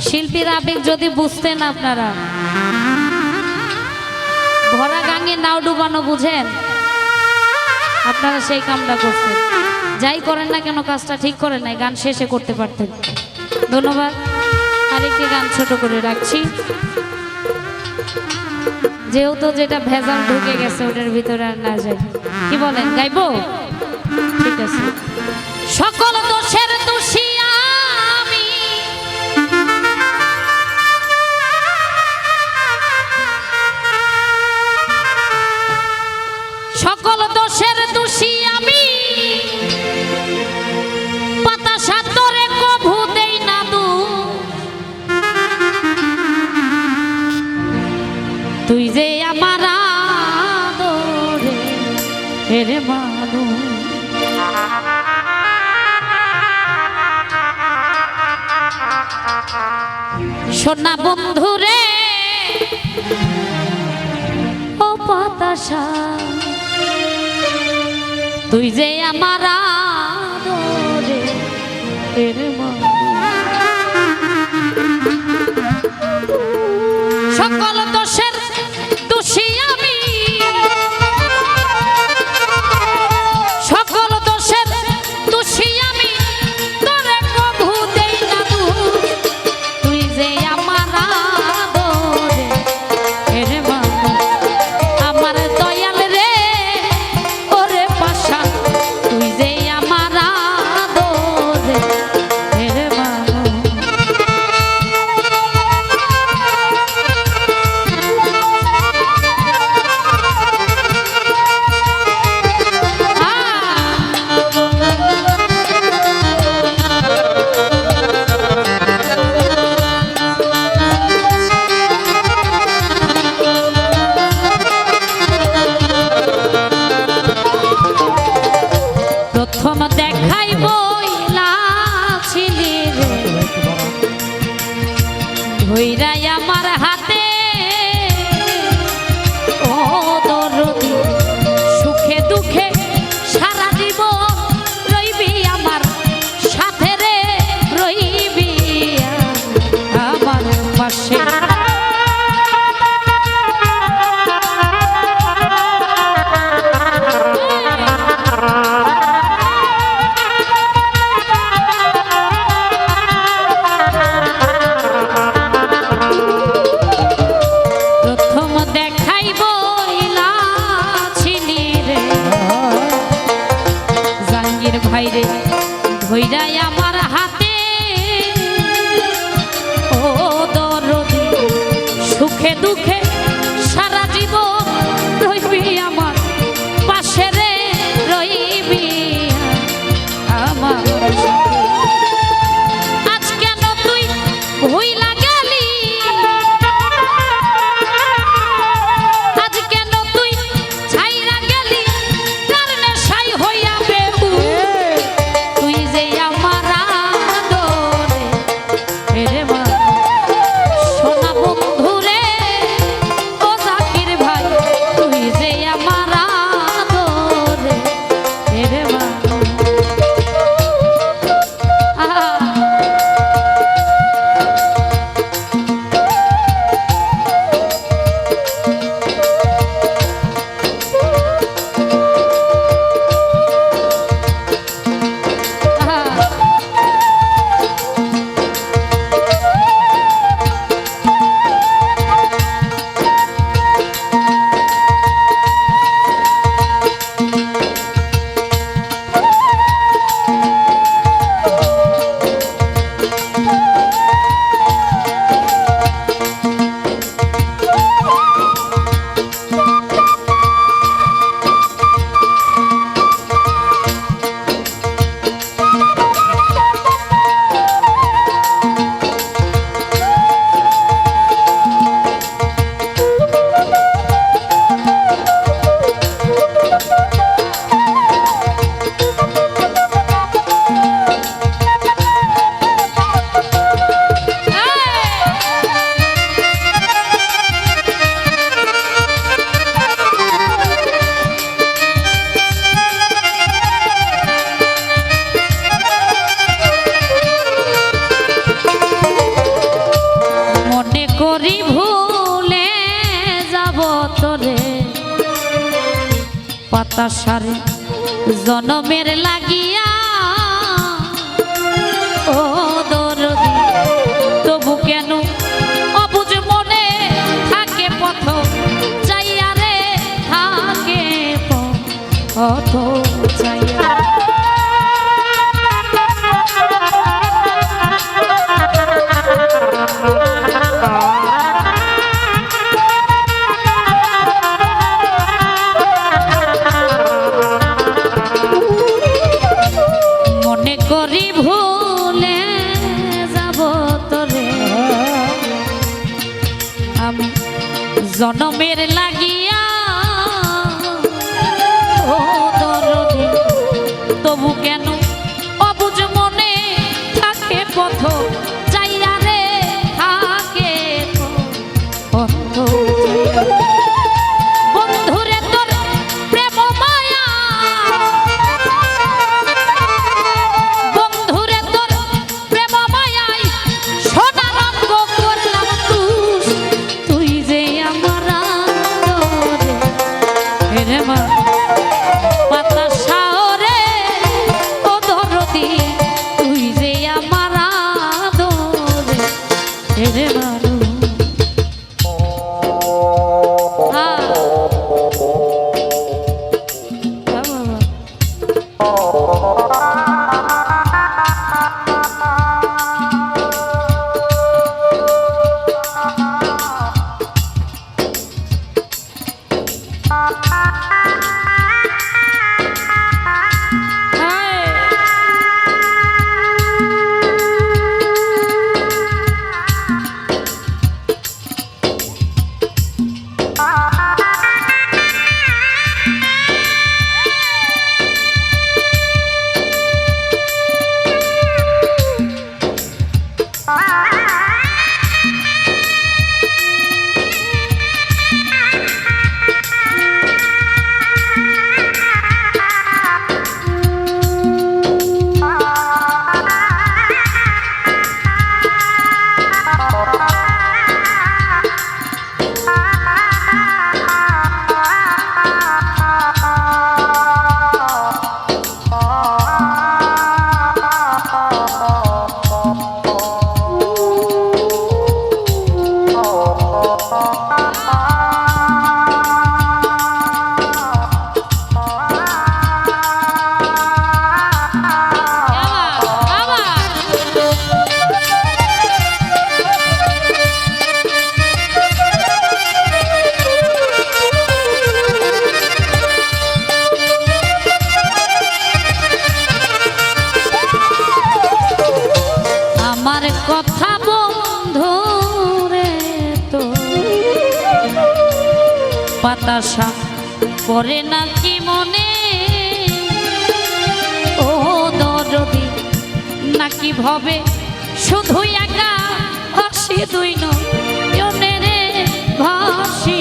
শিল্পীর আবেগ যদি বুঝতেন আপনারা। ভরা গাঙে নাও ডুবানো বুঝেন? আপনারা সেই কামটা করছেন। যাই করেন না কেন, কাজটা ঠিক করেন নাই, গান শেষে করতে পারতেন। ধন্যবাদ। আরেকটি গান ছোট করে রাখছি। যেহেতু যেটা ভেজাল ঢুকে গেছে, ওটার ভিতরে আর না যায়। কি বলেন? গাইবো? ঠিক আছে। সকল দোষের দোষী এরে মানু সোনা বন্ধু রে ও পাতাসা তুই যে আমার সকল ধইরাই আমার হাতে, ও দরদি, সুখে দুঃখে সারা জীবন রইবি আমার সাথে রে, রইবি আমার পাশে। ভাইরে আমার বাতাসারে জনমের লাগিয়া। ও দরদি, তবু কেন অবুজ মনে থাকে পথ? চাইয়া রে, থাকে পথ। জনমের লাগিয়া ও তবু কেন বাতাসা করে নাকি মনে? ও দরদি নাকি ভবে? শুধুই একা হাসি দুই নয় ভাসি